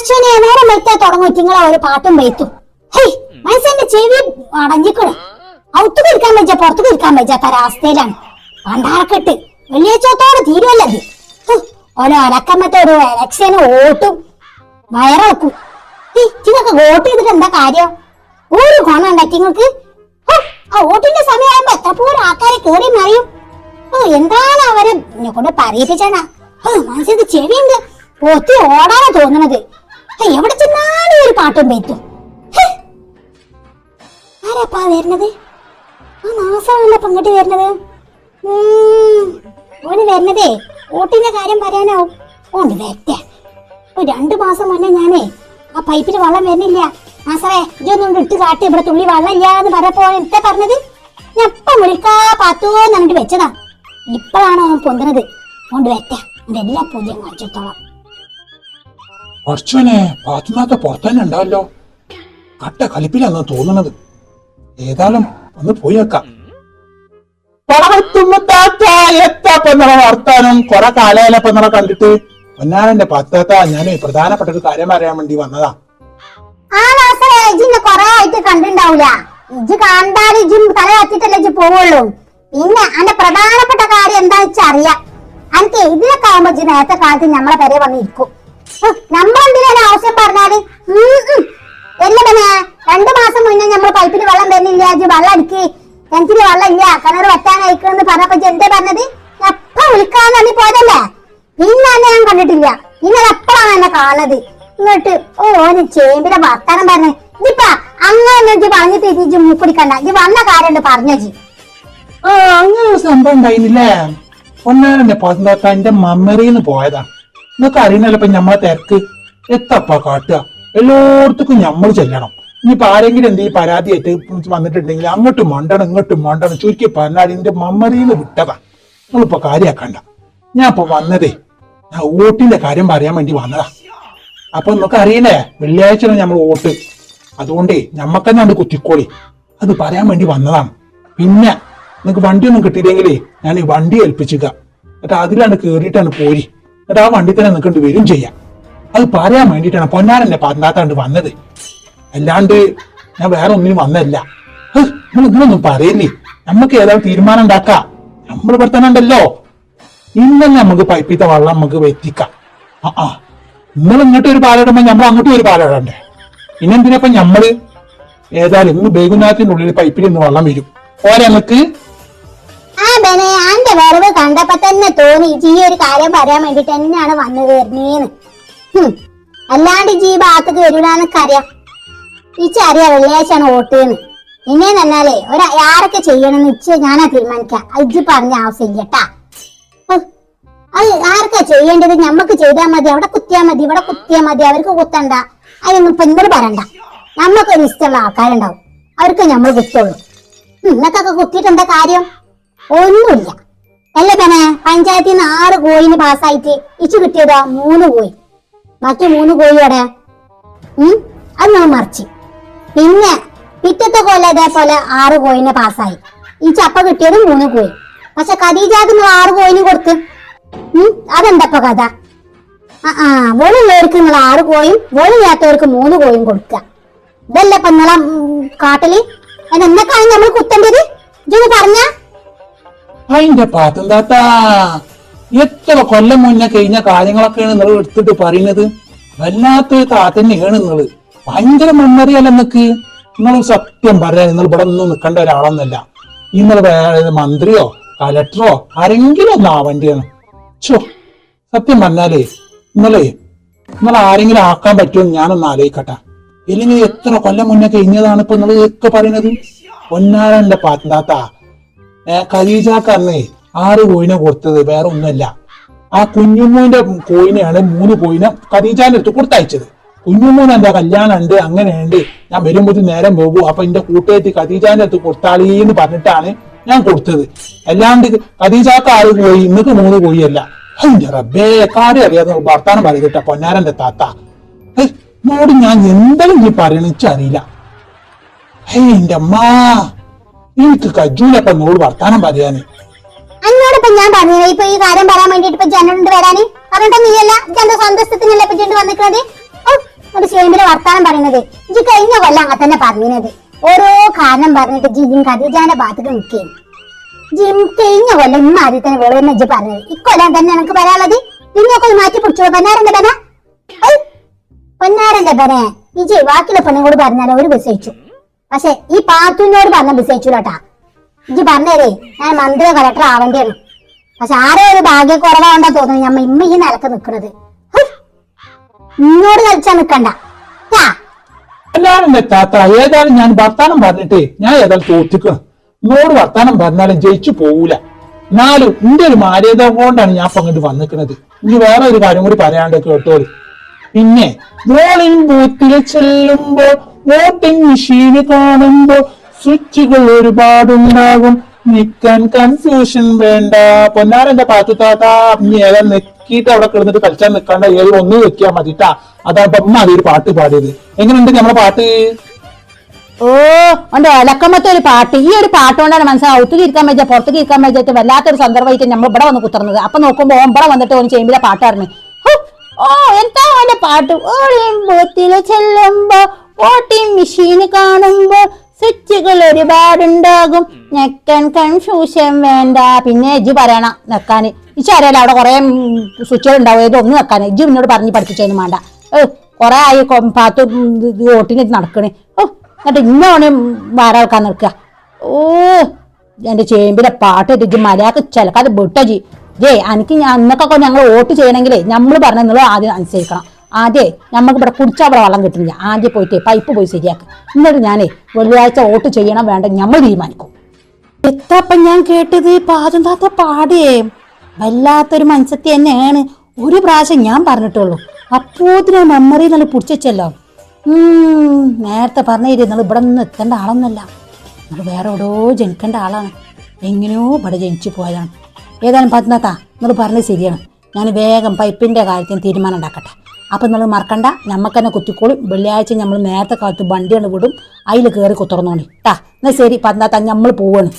പശുവിനെ നേരം വെച്ചാ തുടങ്ങും. നിങ്ങളെ ഒരു പാട്ടും വെയ്ത്തും. ഹേയ് മനസ്സിന്റെ ചെവി അടഞ്ഞിക്കണ് ഔത്ത് ഇരിക്കാൻ വെച്ച പുറത്തു ഇരിക്കാൻ വെച്ചാത്ത ഒരവസ്ഥയിലാണ്. പണ്ടാറക്കെട്ട്. വെള്ളിയാഴ്ചത്തോടെ തീരുവല്ലത് ഓരോ അടക്കമ്മത്തെ ഒരു ഇലക്ഷന് ഓട്ടും വയറിളക്കും. ഇതൊക്കെ വോട്ട് ചെയ്തിട്ട് എന്താ കാര്യം? ഒരു ഗുണം ഉണ്ടാക്കി നിങ്ങൾക്ക് ആ വോട്ടിന്റെ സമയമാകുമ്പോ എത്ര പോലും ആൾക്കാരെ കേറി മറിയും. ഓ എന്താണ് അവരെ കൊണ്ട് പറയിപ്പിച്ചാണ് മനസ്സിൽ ചെവിയുണ്ട്. ഒത്തിരി ഓടാനാ തോന്നണത്. എവിടെ ചെന്നാലും ഒരു പാട്ടും പേറ്റും. ആരാപ്പാ വരുന്നത്? ആ നാസാണല്ലോ പങ്കിട്ട് വരുന്നത്. ഓന് വരുന്നതേ വോട്ടിന്റെ കാര്യം പറയാനാവും ഓണ്ട് വരട്ടെ. രണ്ടു മാസം മുന്നേ ഞാനേ ആ പൈപ്പിൽ വെള്ളം വരുന്നില്ല. മാസറേ ഇതൊന്നും ഇട്ട് കാട്ടി ഇവിടെ തുള്ളി വെള്ളം ഇല്ലാന്ന് പറഞ്ഞപ്പോ എന്താ പറഞ്ഞത്? ഞാൻ ഇപ്പം വിളിക്കാ പാത്തോന്ന് അങ്ങോട്ട് വെച്ചതാ. ഇപ്പോഴാണ് അവൻ പൊന്തുന്നത്? കൊണ്ട് വരട്ടെ എന്റെ എല്ലാ പൂജയും കാണിച്ചിട്ടോളാം കുറച്ചോനെ പാത്തുനാത്ത പുറത്തന്നെ കട്ട കലിപ്പിലാന്ന് തോന്നുന്നത് ഏതായാലും ഒന്ന് പോയി വെക്കാം. വർത്താനം കൊറേ കാലയാലപ്പെന്നറ കണ്ടിട്ട്? പൊന്നാരന്റെ പത്താത്ത ഞാൻ പ്രധാനപ്പെട്ട ഒരു കാര്യം അറിയാൻ വേണ്ടി വന്നതാ. കണ്ടിണ്ടാവൂല. ഇജ് കണ്ടാൽ ഇജി തല കത്തിട്ടല്ലേ ഇജ് പിന്നെ അന്റെ പ്രധാനപ്പെട്ട കാര്യം എന്താ വെച്ചാ അറിയാം. അനക്ക് ഇതിലൊക്കെ ആവുമ്പോ ഇജ് നേരത്തെ കാലത്ത് നമ്മളെ പേരെ വന്നിരിക്കും നമ്മളെന്തിനാണ് ആവശ്യം പറഞ്ഞാൽ? എന്നെ പിന്നെ രണ്ടു മാസം മുന്നേ നമ്മൾ പൈപ്പിൽ വെള്ളം വരുന്നില്ല വെള്ളം അടിക്ക്. കിണറ്റിൽ വെള്ളം ഇല്ല കിണർ വെട്ടാൻ അയക്കണെന്ന് പറഞ്ഞപ്പോ എന്താ പറഞ്ഞത്? എപ്പ വിളിക്കാന്ന് പോയതല്ലേ? പിന്നെ ഞാൻ കണ്ടിട്ടില്ല. പിന്നെ എപ്പോഴാണ് എന്നെ കാണുന്നത്? ഇങ്ങോട്ട് ഓ ഓന് ചേമ്പിലെ വർത്താനം പറഞ്ഞു. ഇജിപ്പ അങ്ങനെ പറഞ്ഞു പറഞ്ഞിട്ട് ഇജ്ജ് മൂപ്പിടിക്കണ്ട. ഇജ്ജ് വന്ന കാര്യം പറഞ്ഞു ജി ആ അങ്ങനെ സംഭവം ഉണ്ടായിരുന്നില്ലേ? ഒന്നാമത്തെ പത്താത്ത മമ്മറിന്ന് പോയതാ. നിങ്ങൾക്ക് അറിയുന്നല്ലോ ഇപ്പൊ ഞമ്മളെ തിരക്ക്. എത്തപ്പ കാട്ടുക? എല്ലായിടത്തേക്കും ഞമ്മൾ ചെല്ലണം. ഇനിയിപ്പോ ആരെങ്കിലും എന്ത് ഈ പരാതിയായിട്ട് വന്നിട്ടുണ്ടെങ്കിൽ അങ്ങോട്ട് മണ്ടണം ഇങ്ങോട്ടും മണ്ടണം. ചുരുക്കി പറഞ്ഞാൽ എന്റെ മമ്മറിന്ന് വിട്ടതാ. നിങ്ങളിപ്പോ കാര്യാക്കണ്ട. ഞാൻ ഇപ്പൊ വന്നതേ ഞാൻ വോട്ടിന്റെ കാര്യം പറയാൻ വേണ്ടി വന്നതാ. അപ്പൊ നമുക്ക് അറിയണേ വെള്ളിയാഴ്ച നമ്മൾ വോട്ട്. അതുകൊണ്ടേ ഞമ്മക്കന്നെ അത് കുത്തിക്കോളി. അത് പറയാൻ വേണ്ടി വന്നതാണ്. പിന്നെ നിങ്ങക്ക് വണ്ടിയൊന്നും കിട്ടിയില്ലെങ്കിൽ ഞാൻ ഈ വണ്ടി ഏൽപ്പിച്ചുക. അതിലാണ് കേറിയിട്ടാണ് പോരി. എന്നിട്ട് ആ വണ്ടി തന്നെ നിൽക്കേണ്ടി വരും ചെയ്യാം. അത് പറയാൻ വേണ്ടിയിട്ടാണ് പൊന്നാനല്ലേ പറഞ്ഞാത്താണ്ട് വന്നത്. അല്ലാണ്ട് ഞാൻ വേറെ ഒന്നിനും വന്നല്ല നിങ്ങൾ ഇങ്ങനൊന്നും പറയില്ലേ? നമുക്ക് ഏതായാലും തീരുമാനം ഉണ്ടാക്കാം? നമ്മൾ ഉണ്ടല്ലോ. ഇന്നലെ നമുക്ക് പൈപ്പിത്ത വെള്ളം നമുക്ക് എത്തിക്കാം. ആ ആ. നിങ്ങൾ ഇങ്ങോട്ട് ഒരു പാലിടുമ്പോ നമ്മൾ അങ്ങോട്ടും ഒരു പാലിടണ്ടേ പിന്നെന്തിനപ്പോ നമ്മൾ ഏതായാലും ഇന്ന് ബേഗുനാഥിന്റെ ഉള്ളിൽ പൈപ്പിൽ നിന്ന് വെള്ളം വരും. ഓരോ നമുക്ക് ആ ബനെ അന്റെ വരവ് കണ്ടപ്പോ തന്നെ തോന്നി ജീ ഒരു കാര്യം പറയാൻ വേണ്ടിട്ട് തന്നെയാണ് വന്നു വരുന്നേന്ന്. അല്ലാണ്ട് ഈ ഭാഗത്തേക്ക് വരൂലെന്നൊക്കെ അറിയാം ഇച്ചറിയാം വെള്ളിയാഴ്ചയാണ് വോട്ടെന്ന്. പിന്നെ തന്നാലേ ഒരു ആരൊക്കെ ഇച്ച് ഞാനാ തീരുമാനിക്കാം. ഇജ്ജ് പറഞ്ഞ ആവശ്യമില്ല കേട്ടാ. അത് ആർക്കാ ചെയ്യേണ്ടത്? ഞമ്മക്ക് ചെയ്താൽ മതി അവിടെ കുത്തിയാൽ മതി ഇവിടെ കുത്തിയാൽ മതി. അവർക്ക് കുത്തണ്ട. അതിനൊന്നും ഇപ്പൊ ഇന്നലെ പറയണ്ട. നമ്മക്കൊരു ഇഷ്ടമുള്ള ആൾക്കാരുണ്ടാവും. അവർക്ക് നമ്മൾ കുത്തുള്ളൂ. നിങ്ങൾക്കൊക്കെ കുത്തിയിട്ട് എന്താ കാര്യം? ഒന്നുമില്ല. അല്ല തന്നെ പഞ്ചായത്തിൽ നിന്ന് ആറ് കോയിന് പാസ്സായിട്ട് ഇച്ചു കിട്ടിയതാ മൂന്ന് കോയി. ബാക്കി മൂന്ന് കോഴിയോടെ ഉം അത് ഞാൻ മറിച്ച്. പിന്നെ പിറ്റത്തെ കൊല്ലം ഇതേപോലെ ആറ് കോയിന് പാസ്സായി. ഈ ചപ്പ കിട്ടിയത് മൂന്ന് കോയി. പക്ഷെ ഖദീജാക്ക് നിങ്ങൾ ആറ് കോയിന് കൊടുത്ത്. ഉം കഥ? ആ വോളുള്ളവർക്ക് നിങ്ങൾ ആറ് കോയും വോളില്ലാത്തവർക്ക് മൂന്ന് കോയും കൊടുക്കുക ഇതല്ലേ ഇപ്പൊ നിങ്ങളെ കാട്ടിൽ? എന്നെക്കാണ് നമ്മൾ കുത്തേണ്ടത്? ഇതൊന്ന് പറഞ്ഞ? അതിന്റെ പാത്തും താത്ത എത്ര കൊല്ലം മുന്നേ കഴിഞ്ഞ കാര്യങ്ങളൊക്കെയാണ് നിങ്ങൾ എടുത്തിട്ട് പറയുന്നത്? വല്ലാത്ത താത്തന്നെയാണ് നിങ്ങൾ. ഭയങ്കര മെമ്മറിയല്ല നിങ്ങക്ക്? നിങ്ങൾ സത്യം പറയാൻ നിങ്ങൾ ഇവിടെ ഒന്നും നിൽക്കേണ്ട ഒരാളൊന്നല്ല നിങ്ങൾ വേറെ മന്ത്രിയോ കലക്ടറോ ആരെങ്കിലും ഒന്ന് ആവേണ്ടിയാണ് ചോ സത്യം പറഞ്ഞാലേ നിങ്ങളെ നിങ്ങൾ ആരെങ്കിലും ആക്കാൻ പറ്റുമെന്ന് ഞാനൊന്ന് ആലോചിക്കട്ടെ. ഇല്ലെങ്കിൽ എത്ര കൊല്ലം മുന്നേ കഴിഞ്ഞതാണ് ഇപ്പൊ നിങ്ങൾ ഒക്കെ പറയുന്നത്? പൊന്നാരന്റെ പാത്താത്ത ഏ ഖദീജാക്കറിനെ ആറ് കോയിനെ കൊടുത്തത് വേറെ ഒന്നുമല്ല. ആ കുഞ്ഞുമ്മൂന്റെ കോയിനെയാണ് മൂന്ന് കോയിനെ ഖദീജാന്റെ അടുത്ത് കൊടുത്തയച്ചത്. കുഞ്ഞുമ്മൂന് എന്താ കല്യാണം ഉണ്ട് അങ്ങനെയുണ്ട് ഞാൻ വരുമ്പോൾ നേരം പോകും. അപ്പൊ എന്റെ കൂട്ടുകാരി ഖദീജാന്റെ അടുത്ത് കൊടുത്താളീ എന്ന് പറഞ്ഞിട്ടാണ് ഞാൻ കൊടുത്തത്. അല്ലാണ്ട് ഖദീജാക്ക് ആറ് കോഴി ഇന്നക്ക് മൂന്ന് കോഴിയല്ല അതിന്റെ റബ്ബേ കാര്യം അറിയാതെ വർത്താനം പറയുന്നിട്ട പൊന്നാരന്റെ താത്ത. എന്നോട് ഞാൻ എന്തെങ്കിലും നീ പറയണിച്ചറിയില്ല ഹേ എന്റെ അമ്മാ. എനിക്ക് കജൂലപ്പ നോട് വർത്താനം പറയാന്? അന്നോടൊപ്പം ഞാൻ പറഞ്ഞു ഇപ്പൊ ഈ കാര്യം പറയാൻ വേണ്ടിട്ട് ഇപ്പൊ ജനലുണ്ട് വരാനേ? പറഞ്ഞിട്ട് നീയല്ല ജന്റെ സന്തോഷത്തിനല്ലേ പറ്റിട്ട് വന്നിട്ട് ഒരു ചേമ്പിലെ വർത്താനം പറയുന്നത്. ഇജ്ജ് കഴിഞ്ഞ കൊല്ലം അങ്ങനെ തന്നെ പറഞ്ഞത് ഓരോ കാരണം പറഞ്ഞിട്ട് ജിയും ഖദീജാന്റെ ഭാഗത്തേക്ക് നിൽക്കുകയും ജിം കഴിഞ്ഞ കൊല്ലം ഇന്ന് ആദ്യം തന്നെ വേളെന്ന് ഇജ്ജ് പറഞ്ഞത്. ഇക്കൊല്ലം തന്നെ എനിക്ക് പറയാനുള്ളത്? നിന്നൊക്കെ മാറ്റി പിടിച്ചോ പൊന്നാരന്റെ ബന പൊന്നാരന്റെ ബനെ ഇജി പെണ്ണും കൂടി പറഞ്ഞാലോ ഒരു ബസ് അയച്ചു. പക്ഷെ ഈ പാത്തുവിനോട് പറഞ്ഞ ബസ് എനിക്ക് പറഞ്ഞേരേ ഞാൻ മന്ത്രി കളക്ടർ ആവേണ്ടിയാണ്. പക്ഷെ ആരോ ഒരു ഭാഗ്യക്കുറവാണ്ടോ തോന്നുന്നു ഞമ്മ ഇമ്മ ഈ നിലയ്ക്ക് നിക്കണത്. ഇന്നോട് കളിച്ചാ നിക്കണ്ട. താത്ത ഏതായാലും ഞാൻ വർത്താനം പറഞ്ഞിട്ടേ ഞാൻ ഏതായാലും തോറ്റിക്കണം എന്നോട് വർത്താനം പറഞ്ഞാലും ജയിച്ചു പോവൂല. എന്നാലും എന്റെ ഒരു മാര്യാദ കൊണ്ടാണ് ഞാൻ അങ്ങോട്ട് വന്നിക്കണത്. ഇനി വേറെ ഒരു കാര്യം കൂടി പറയാണ്ട് കേട്ടോളൂ. പിന്നെ വോളിംഗ് ബൂത്തിൽ ചെല്ലുമ്പോ വോട്ടിംഗ് മെഷീന് കാണുമ്പോ സ്വിച്ചുകൾ ഒരുപാടുണ്ടാകും. നിക്കാൻ കൺഫ്യൂഷൻ വേണ്ട. പൊന്നാരന്റെ പാത്തു താത്ത ഏതാ അവിടെ കിടന്നിട്ട് കളിച്ചാൽ നിക്കണ്ട ഏത് ഒന്ന് വെക്കാൻ മതിട്ടാ അതാ അതി ഒരു പാട്ട് പാടിയത്. എങ്ങനെയുണ്ട് നമ്മളെ പാട്ട്? ഓ ഉണ്ട് ഒലക്കമ്മത്തെ ഒരു പാട്ട്. ഈ ഒരു പാട്ട് കൊണ്ടാണ് മനസ്സിലാവും ഒത്തുക്ക് ഇരിക്കാൻ പറ്റുക പുറത്തേക്ക് ഇരിക്കാൻ വല്ലാത്തൊരു സന്ദർഭമായിട്ട് നമ്മൾ ഇവിടെ വന്ന് കുത്തുന്നത് അപ്പൊ നോക്കുമ്പോ ഇവിടെ വന്നിട്ട് ഓൻ ചെയ്യുമ്പിലെ പാട്ടായിരുന്നു ഓ എന്താ പാട്ട്? ഓ ചെല്ലുമ്പോ വോട്ടിംഗ് മെഷീൻ കാണുമ്പോ സ്വിച്ചുകൾ ഒരുപാടുണ്ടാകും. ഞെക്കാൻ കൺഫ്യൂഷൻ വേണ്ട. പിന്നെ ഇജ്ജ് പറയണം നെക്കാന് ഇച്ചറിയാലോ അവിടെ കുറെ സ്വിച്ചുകൾ ഉണ്ടാവും. ഇതൊന്നും ഒന്ന് നെക്കാൻ ഇജ്ജ് എന്നോട് പറഞ്ഞ് പഠിപ്പിച്ചൊന്നും വേണ്ട. കുറെ ആയി പാത്തു ഓട്ടിന് നടക്കണേ. ഓ എന്നിട്ട് ഇന്നോണ് ആൾക്കാൻ നിൽക്കുക. ഓ എന്റെ ചേമ്പിലെ പാട്ട് ഇട്ട് മലയാക്ക് ചിലക്കാതെ വിട്ടജി ജേ. എനിക്ക് ഞാൻ അന്നൊക്കെ ഞങ്ങൾ വോട്ട് ചെയ്യണമെങ്കിലേ നമ്മൾ പറഞ്ഞ നിങ്ങൾ ആദ്യം അനുസരിക്കണം. ആദ്യേ നമുക്ക് ഇവിടെ കുടിച്ചാൽ ഇവിടെ വെള്ളം കിട്ടുന്നില്ല. ആദ്യം പോയിട്ട് പൈപ്പ് പോയി ശരിയാക്കുക എന്നിട്ട് ഞാനേ വെള്ളിയാഴ്ച വോട്ട് ചെയ്യണം വേണ്ട നമ്മൾ തീരുമാനിക്കും. എത്തപ്പം ഞാൻ കേട്ടത്? പാചകം താത്ത പാടിയേ വല്ലാത്തൊരു മനസ്സത്തി തന്നെയാണ്. ഒരു പ്രാവശ്യം ഞാൻ പറഞ്ഞിട്ടുള്ളൂ. അപ്പോത്തിന് മെമ്മറി നല്ല പിടിച്ചല്ലോ നേരത്തെ പറഞ്ഞില്ലേ നിങ്ങൾ ഇവിടെ നിന്ന് എത്തേണ്ട ആളൊന്നുമല്ല. നിങ്ങൾ വേറെ എവിടെയോ ജനിക്കേണ്ട ആളാണ്. എങ്ങനെയോ ഇവിടെ ജനിച്ചു പോയതാണ്. ഏതായാലും പറഞ്ഞാത്താ നിങ്ങൾ പറഞ്ഞത് ശരിയാണ്. ഞാൻ വേഗം പൈപ്പിന്റെ കാര്യത്തിന് തീരുമാനം ഉണ്ടാക്കട്ടെ. അപ്പം നിങ്ങൾ മറക്കണ്ട. നമുക്ക് തന്നെ കുത്തിക്കോളും. വെള്ളിയാഴ്ച നമ്മൾ നേരത്തെ കാലത്ത് വണ്ടിയാണ് വിടും. അതിൽ കയറി കുത്തുറന്നോണി ട്ടാ എന്നാ ശരി. പത്മത്ത നമ്മൾ പോവാണ്.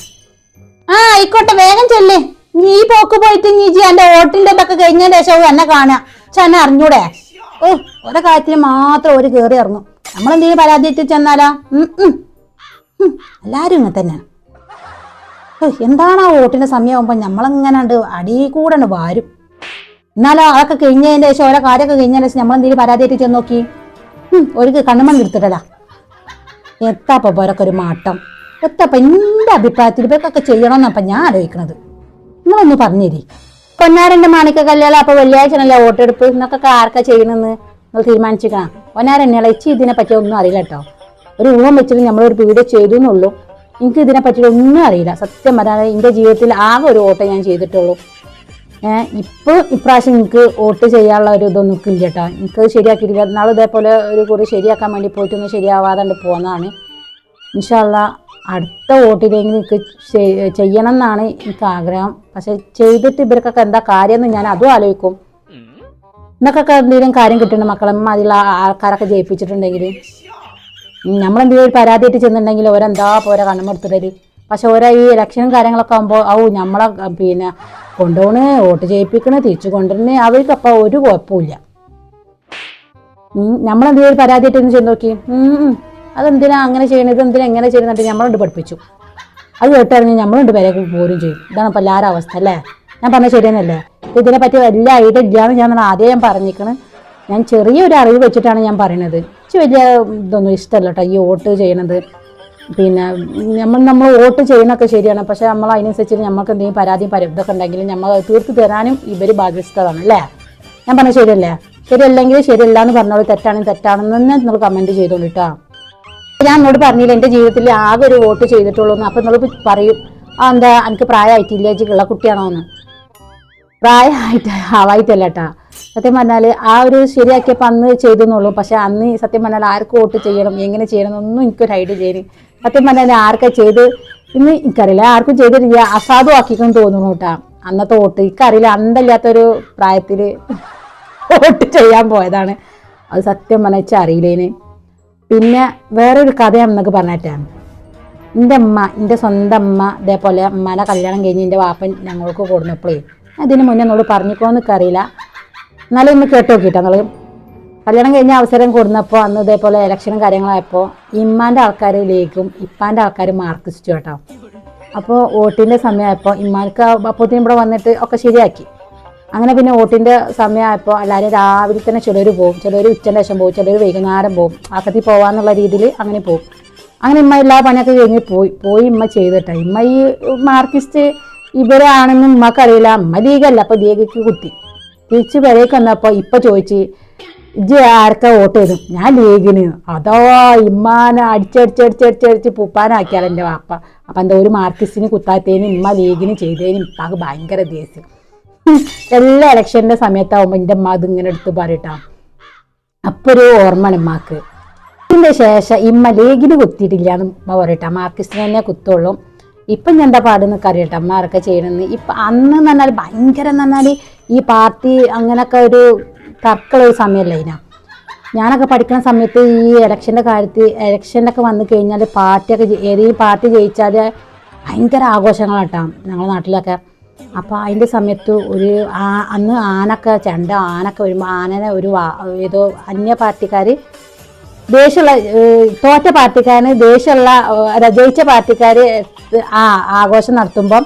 ആ ആയിക്കോട്ടെ. വേഗം ചെല്ലേ. നീ പോക്ക് പോയിട്ട് നീ ജി എന്റെ ഓട്ടിന്റെ ഇതൊക്കെ കഴിഞ്ഞ ശേഷം എന്നെ കാണാ പക്ഷെ എന്നെ അറിഞ്ഞൂടെ? ഓ ഓരോ കാര്യത്തിന് മാത്രം ഒരു കയറി ഇറങ്ങും. നമ്മളെന്തെങ്കിലും പരാതിയിട്ട് ചെന്നാലാ? എല്ലാവരും ഇങ്ങനെ തന്നെയാണ്. എന്താണ് ആ ഓട്ടിന്റെ സമയമാകുമ്പോ നമ്മളെങ്ങനെ അടി കൂടെ വാരും. എന്നാലോ അതൊക്കെ കഴിഞ്ഞതിന്റെ ശേഷം ഓരോ കാര്യമൊക്കെ കഴിഞ്ഞതിന് ശേഷം നമ്മൾ എന്തെങ്കിലും പരാതിയായിട്ട് ചെന്ന് നോക്കി. ഒരു കണ്ണുമണ്ണി എടുത്തിട്ടല്ല എത്താപ്പ പോരൊക്കെ ഒരു മാട്ടം. എത്താപ്പ എന്റെ അഭിപ്രായത്തിൽ ഇവർക്കൊക്കെ ചെയ്യണമെന്നപ്പ ഞാൻ ആലോചിക്കണത്. നിങ്ങളൊന്ന് പറഞ്ഞേരി. പൊന്നാരണ്ട് മാണിക്ക കല്യാണം അപ്പൊ വെള്ളിയാഴ്ചനല്ലേ വോട്ടെടുപ്പ്? എന്നൊക്കെ ആർക്കാ ചെയ്യണമെന്ന് നിങ്ങൾ തീരുമാനിച്ചിരിക്കണം. പൊന്നാരൻ ഇളച്ചി ഇതിനെ പറ്റി ഒന്നും അറിയില്ല കേട്ടോ. ഒരു ഊഹം വെച്ചിട്ട് നമ്മളൊരു വീഡിയോ ചെയ്തു എന്നുള്ളൂ. എനിക്ക് ഇതിനെ പറ്റിയിട്ടൊന്നും അറിയില്ല. സത്യം പറഞ്ഞാൽ എന്റെ ജീവിതത്തിൽ ആകെ ഒരു വോട്ടേ ഞാൻ ചെയ്തിട്ടുള്ളൂ. ഏഹ് ഇപ്പൊ ഇപ്രാവശ്യം എനിക്ക് വോട്ട് ചെയ്യാനുള്ള ഒരു ഇതൊന്നും നിൽക്കില്ല കേട്ടോ എനിക്ക് ശരിയാക്കിയിട്ടില്ല. നാളെ ഇതേപോലെ ഒരു കുറി ശരിയാക്കാൻ വേണ്ടി പോയിട്ടൊന്നും ശരിയാവാതെ പോന്നതാണ് ഇൻഷാല്ല അടുത്ത വോട്ടിലെങ്കിലും എനിക്ക് ചെയ്- ചെയ്യണം എന്നാണ് എനിക്ക് ആഗ്രഹം. പക്ഷെ ചെയ്തിട്ട് ഇവർക്കൊക്കെ എന്താ കാര്യം എന്ന് ഞാൻ അതും ആലോചിക്കും. ഇന്നൊക്കെ എന്തെങ്കിലും കാര്യം കിട്ടുന്നുണ്ട് മക്കളെ അതിലുള്ള ആൾക്കാരൊക്കെ ജയിപ്പിച്ചിട്ടുണ്ടെങ്കിൽ നമ്മളെന്തെങ്കിലും ഒരു പരാതി ആയിട്ട് ചെന്നിട്ടുണ്ടെങ്കിൽ ഓരെന്താ പോരാ കണ്ണമെടുത്തിടൽ പക്ഷെ ഓരോ ഈ ഇലക്ഷനും കാര്യങ്ങളൊക്കെ ആകുമ്പോൾ ഔ നമ്മളെ പിന്നെ കൊണ്ടുപോണ് വോട്ട് ചെയ്യിപ്പിക്കണ് തിരിച്ചു കൊണ്ടുവരുന്ന അവർക്കപ്പോൾ ഒരു കുഴപ്പമില്ല നമ്മളെന്തെങ്കിലും ഒരു പരാതിയായിട്ട് ഒന്ന് ചെന്ന് നോക്കി. അതെന്തിനാ അങ്ങനെ ചെയ്യണത്? എന്തിനാ എങ്ങനെ ചെയ്യുന്നുണ്ട് നമ്മളുണ്ട് പഠിപ്പിച്ചു. അത് കേട്ടറിഞ്ഞ് നമ്മളുണ്ട് പേരെ പോരും ചെയ്യും. ഇതാണ് ഇപ്പം എല്ലാവരും അവസ്ഥ അല്ലേ? ഞാൻ പറഞ്ഞ ശരിയെന്നല്ലേ? ഇതിനെ പറ്റി വലിയ ഐഡിയ ഇല്ലാന്ന് ഞാൻ ആദ്യം ഞാൻ പറഞ്ഞിരിക്കണ് ഞാൻ ചെറിയൊരു അറിവ് വെച്ചിട്ടാണ് ഞാൻ പറയണത്. എനിക്ക് വലിയ ഇതൊന്നും ഇഷ്ടമല്ല കേട്ടോ ഈ വോട്ട് ചെയ്യണത്. പിന്നെ നമ്മൾ നമ്മൾ വോട്ട് ചെയ്യുന്നൊക്കെ ശരിയാണ്. പക്ഷേ നമ്മൾ അതിനനുസരിച്ച് നമുക്ക് എന്തെങ്കിലും പരാതിയും പരി ഇതൊക്കെ ഉണ്ടെങ്കിൽ നമ്മൾ തീർത്ത് തരാനും ഇവർ ബാധ്യസ്ഥതാണ് അല്ലേ? ഞാൻ പറഞ്ഞത് ശരിയല്ലേ? ശരിയല്ലെങ്കിൽ ശരിയല്ല എന്ന് പറഞ്ഞോളൂ തെറ്റാണെങ്കിൽ തെറ്റാണെന്ന് തന്നെ നിങ്ങൾ കമന്റ് ചെയ്തോളൂ ഞാൻ എന്നോട് പറഞ്ഞില്ല എന്റെ ജീവിതത്തിൽ ആകെ ഒരു വോട്ട് ചെയ്തിട്ടുള്ളൂ അപ്പം നിങ്ങൾ പറയും ആ എന്താ എനിക്ക് പ്രായമായിട്ടില്ല ഉള്ള കുട്ടിയാണോ എന്ന്. പ്രായമായിട്ട് ആവായിട്ടല്ല കേട്ടാ സത്യം പറഞ്ഞാൽ ആ ഒരു ശരിയാക്കിയപ്പോൾ അന്ന് ചെയ്തെന്നുള്ളൂ. പക്ഷെ അന്ന് സത്യം പറഞ്ഞാൽ ആർക്ക് വോട്ട് ചെയ്യണം എങ്ങനെ ചെയ്യണം എന്നൊന്നും എനിക്കൊരു ഐഡിയ ചെയ്യണം സത്യം പറഞ്ഞാൽ ആർക്കാ ചെയ്ത് ഇന്ന് എനിക്കറിയില്ല ആർക്കും ചെയ്തിട്ടില്ല. അസാധുവാക്കിക്കൊണ്ട് തോന്നുന്നു കേട്ടാ. അന്നത്തെ ഓട്ട് എനിക്കറിയില്ല അന്തല്ലാത്തൊരു പ്രായത്തിൽ ഓട്ട് ചെയ്യാൻ പോയതാണ്. അത് സത്യം പറഞ്ഞാൽ അറിയില്ലേന്. പിന്നെ വേറൊരു കഥ എന്നൊക്കെ പറഞ്ഞിട്ടാണ് എന്റെ അമ്മ എന്റെ സ്വന്തം അമ്മ ഇതേപോലെ അമ്മേനെ കല്യാണം കഴിഞ്ഞ് എന്റെ വാപ്പൻ ഞങ്ങൾക്ക് കൊടുന്നപ്പോഴേ അതിന് മുന്നേ എന്നോട് പറഞ്ഞിക്കോന്നൊക്കെ അറിയില്ല എന്നാലും ഒന്ന് കേട്ടോ കേട്ടോ നിങ്ങൾ കല്യാണം കഴിഞ്ഞ അവസരം കൊടുന്നപ്പോൾ അന്ന് ഇതേപോലെ ഇലക്ഷനും കാര്യങ്ങളായപ്പോൾ ഇമ്മാന്റെ ആൾക്കാർ ലീഗും ഇപ്പാന്റെ ആൾക്കാർ മാർക്സിസ്റ്റും കേട്ടോ. അപ്പോൾ വോട്ടിന്റെ സമയമായപ്പോൾ ഇമ്മാർക്ക് അപ്പോഴത്തേനും ഇവിടെ വന്നിട്ട് ഒക്കെ ശരിയാക്കി. അങ്ങനെ പിന്നെ വോട്ടിന്റെ സമയമായപ്പോൾ എല്ലാവരും രാവിലെ തന്നെ ചിലർ പോകും ചിലർ ഉച്ചന്റെ ശേഷം പോകും ചിലർ വൈകുന്നേരം പോകും ആക്കത്തിൽ പോകാന്നുള്ള രീതിയിൽ അങ്ങനെ പോകും അങ്ങനെ ഇമ്മ എല്ലാ പണിയൊക്കെ കഴിഞ്ഞ് പോയി. പോയി ഇമ്മ ചെയ്തിട്ടാ. ഇമ്മ ഈ മാർക്കിസ്റ്റ് ഇവരാണെന്ന് ഇമ്മക്കറിയില്ല. അമ്മ ലീഗല്ല. അപ്പോൾ ലീഗയ്ക്ക് കുത്തി. തിരിച്ച് വരേക്ക് വന്നപ്പോൾ ഇപ്പം ചോദിച്ച് ഇജ്ജ് ആർക്കാ വോട്ട് ചെയ്തു? ഞാൻ ലീഗിന്. അതോ ഇമ്മാനെ അടിച്ചടിച്ചടിച്ചടിച്ചടിച്ച് പൂപ്പാനാക്കിയാൽ എന്റെ വാപ്പ. അപ്പം എന്താ ഒരു മാർക്കിസ്റ്റിന് കുത്താത്തേനും ഇമ്മ ലീഗിന് ചെയ്തേനും ഇപ്പാക്ക് ഭയങ്കര ദേഷ്യം. എല്ലാ ഇലക്ഷന്റെ സമയത്താവുമ്പോൾ എന്റെ അമ്മ അതിങ്ങനെ എടുത്ത് പറയട്ടാ അപ്പോൾ ഒരു ഓർമ്മയാണ് ഉമ്മാക്ക് ഇതിന്റെ ശേഷം ഇമ്മ ലീഗിന് കുത്തിയിട്ടില്ല എന്ന് ഉമ്മ പറയട്ടാ മാർക്കിസ്റ്റിന് തന്നെ കുത്തുള്ളൂ. ഇപ്പം ഞാൻ എന്താ പാടുന്ന കറിയട്ടെ അമ്മ ആരൊക്കെ ചെയ്യണമെന്ന് ഇപ്പം അന്ന് എന്ന് പറഞ്ഞാൽ ഭയങ്കര എന്ന് പറഞ്ഞാൽ ഈ പാർട്ടി അങ്ങനെയൊക്കെ ഒരു തർക്കമുള്ള ഒരു സമയമല്ല ഇതിനാ. ഞാനൊക്കെ പഠിക്കുന്ന സമയത്ത് ഈ ഇലക്ഷന്റെ കാര്യത്തിൽ ഇലക്ഷനൊക്കെ വന്നു കഴിഞ്ഞാൽ പാർട്ടിയൊക്കെ ഏതെങ്കിലും പാർട്ടി ജയിച്ചാൽ ഭയങ്കര ആഘോഷങ്ങളാട്ടോ ഞങ്ങളുടെ നാട്ടിലൊക്കെ. അപ്പോൾ അതിന്റെ സമയത്ത് ഒരു ആ അന്ന് ആനൊക്കെ ചണ്ട ആനൊക്കെ വരുമ്പോൾ ആനനെ ഒരു ഏതോ അന്യ പാർട്ടിക്കാർ ദേഷ്യമുള്ള തോറ്റ പാർട്ടിക്കാരന് ദേഷ്യമുള്ള ജയിച്ച പാർട്ടിക്കാർ ആ ആഘോഷം നടത്തുമ്പം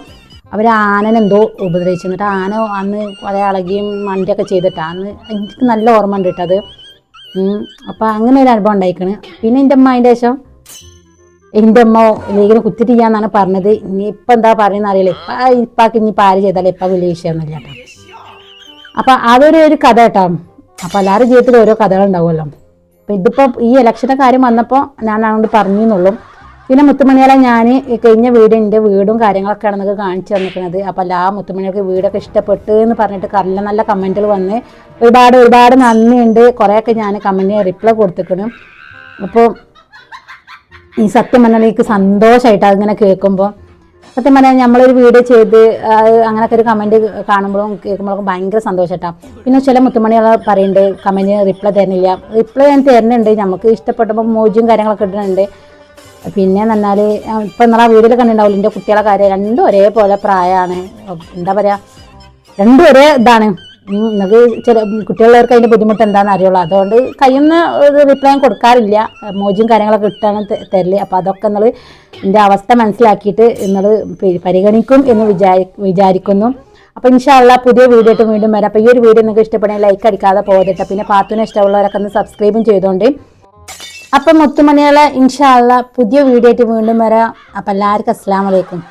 അവർ ആനനെന്തോ ഉപദ്രവിച്ചു. എന്നിട്ട് ആന അന്ന് കുറേ അളകിയും മണ്ടിയൊക്കെ ചെയ്തിട്ട് അന്ന് എനിക്ക് നല്ല ഓർമ്മ ഉണ്ട് കേട്ടത് അത്. അപ്പം അങ്ങനെ ഒരു അനുഭവം ഉണ്ടായിക്കണ്. പിന്നെ എന്റെ അമ്മ അതിന്റെ ശേഷം എന്റെ അമ്മ ലീഗിനെ കുത്തിട്ട് ചെയ്യാന്നാണ് പറഞ്ഞത്. ഇനി ഇപ്പം എന്താ പറയുന്നത് അറിയില്ല. ഇപ്പം ഇപ്പാക്ക് ഇനി ആര് ചെയ്താലും ഇപ്പം വലിയ വിഷയമൊന്നുമില്ല കേട്ടോ അപ്പം അതൊരു ഒരു കഥ കേട്ടോ അപ്പം എല്ലാവരുടെ ജീവിതത്തിൽ ഓരോ കഥകളുണ്ടാവുമല്ലോ അപ്പം ഇതിപ്പോൾ ഈ ഇലക്ഷന്റെ കാര്യം വന്നപ്പോൾ ഞാൻ അങ്ങോട്ട് പറഞ്ഞു എന്നുള്ളൂ പിന്നെ മുത്തുമണികളെ ഞാൻ കഴിഞ്ഞ വീട് എന്റെ വീടും കാര്യങ്ങളൊക്കെയാണ് നിങ്ങൾക്ക് കാണിച്ചു തന്നിരിക്കുന്നത്. അപ്പോൾ എല്ലാ മുത്തുമണികൾക്ക് വീടൊക്കെ ഇഷ്ടപ്പെട്ടു എന്ന് പറഞ്ഞിട്ട് നല്ല നല്ല കമന്റുകൾ വന്ന് ഒരുപാട് ഒരുപാട് നന്ദിയുണ്ട്. കുറേയൊക്കെ ഞാൻ കമന്റിന് റിപ്ലൈ കൊടുത്തിരിക്കണം അപ്പോൾ ഈ സത്യം പറഞ്ഞാൽ എനിക്ക് സന്തോഷമായിട്ട് അതിങ്ങനെ കേൾക്കുമ്പോൾ സത്യം പറഞ്ഞാൽ നമ്മളൊരു വീഡിയോ ചെയ്ത് അങ്ങനെയൊക്കെ ഒരു കമന്റ് കാണുമ്പോഴും കേൾക്കുമ്പോഴൊക്കെ ഭയങ്കര സന്തോഷമായിട്ടാണ് പിന്നെ ചില മുത്തുമണികൾ പറയുന്നുണ്ട് കമന്റിന് റിപ്ലൈ തരുന്നില്ല. റിപ്ലൈ ഞാൻ തരുന്നുണ്ട് നമുക്ക് ഇഷ്ടപ്പെട്ടപ്പോൾ മോജും കാര്യങ്ങളൊക്കെ ഇടുന്നുണ്ട്. പിന്നെ എന്ന് ഇപ്പൊ എന്നാൽ ആ വീഡിയോയിൽ കണ്ടിട്ടുണ്ടാവില്ല എന്റെ കുട്ടികളെ കാര്യം രണ്ടും ഒരേപോലെ പ്രായമാണ് എന്താ പറയാ രണ്ടും ഒരേ ഇതാണ്. നിങ്ങൾക്ക് ചില കുട്ടികളുള്ളവർക്ക് അതിന്റെ ബുദ്ധിമുട്ട് എന്താണെന്ന് അറിയുള്ളൂ. അതുകൊണ്ട് കഴിയുന്ന ഒരു റിപ്ലൈ കൊടുക്കാറില്ല. മോജും കാര്യങ്ങളൊക്കെ ഇട്ടാണ് തരൽ. അപ്പോൾ അതൊക്കെ നിങ്ങൾ എന്റെ അവസ്ഥ മനസ്സിലാക്കിയിട്ട് നിങ്ങൾ പരിഗണിക്കും എന്ന് വിചാരി വിചാരിക്കുന്നു. അപ്പോൾ ഇൻഷാല്ല പുതിയ വീഡിയോ ആയിട്ട് വീണ്ടും വരാം. അപ്പോൾ ഈ ഒരു വീഡിയോ നിങ്ങൾക്ക് ഇഷ്ടപ്പെടുന്ന ലൈക്ക് അടിക്കാതെ പോകരുത് പിന്നെ പാത്തുവിനെ ഇഷ്ടമുള്ളവരൊക്കെ ഒന്ന് സബ്സ്ക്രൈബും ചെയ്തുകൊണ്ട് അപ്പം മുത്തുമണികളെ ഇൻഷാല്ല പുതിയ വീഡിയോ ആയിട്ട് വീണ്ടും വരാം. അപ്പം എല്ലാവർക്കും അസ്സാം വലൈക്കും